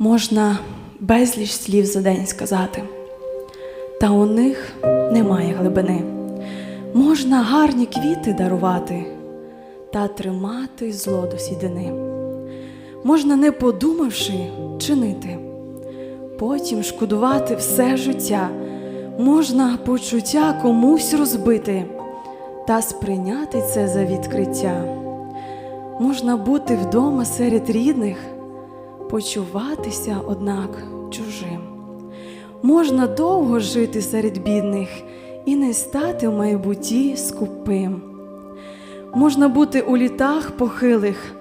Можна безліч слів за день сказати, та у них немає глибини. Можна гарні квіти дарувати та тримати зло до сідини. Можна, не подумавши, чинити, потім шкодувати все життя. Можна почуття комусь розбити та сприйняти це за відкриття. Можна бути вдома серед рідних, почуватися, однак, чужим. Можна довго жити серед бідних і не стати в майбутті скупим. Можна бути у літах похилих,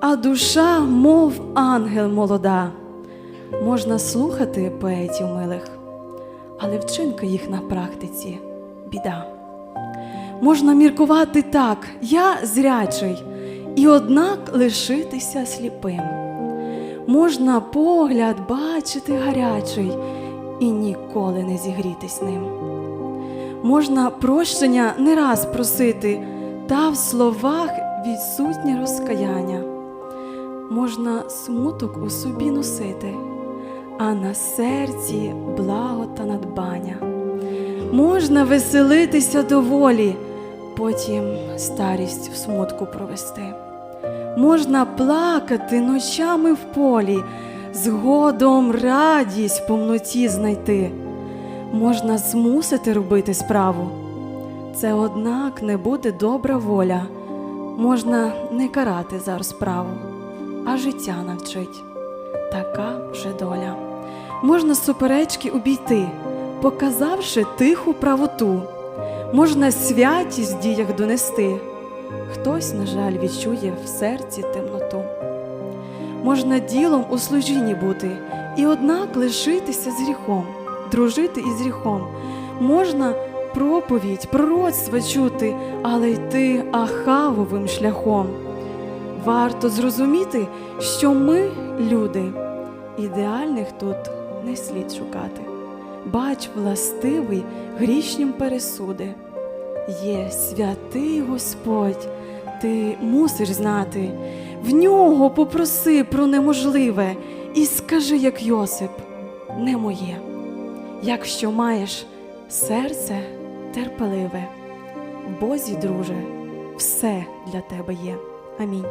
а душа, мов ангел молода. Можна слухати поетів милих, але вчинки їх на практиці біда. Можна міркувати так, я зрячий, і однак лишитися сліпим. Можна погляд бачити гарячий і ніколи не зігрітись ним. Можна прощення не раз просити, та в словах відсутнє розкаяння. Можна смуток у собі носити, а на серці благо та надбання. Можна веселитися доволі, потім старість в смутку провести. Можна плакати ночами в полі, згодом радість повноті знайти. Можна змусити робити справу. Це, однак, не буде добра воля. Можна не карати за розправу, а життя навчить. Така вже доля. Можна суперечки обійти, показавши тиху правоту. Можна святість в діях донести. Хтось, на жаль, відчує в серці темноту. Можна ділом у служінні бути, і однак лишитися з гріхом, дружити із гріхом. Можна проповідь, пророцтва чути, але йти ахавовим шляхом. Варто зрозуміти, що ми люди, ідеальних тут не слід шукати. Бач, властивий грішнім пересуди. Є святий Господь, ти мусиш знати, в нього попроси про неможливе і скажи, як Йосип, не моє. Якщо маєш серце терпеливе, Бозі, друже, все для тебе є. Амінь.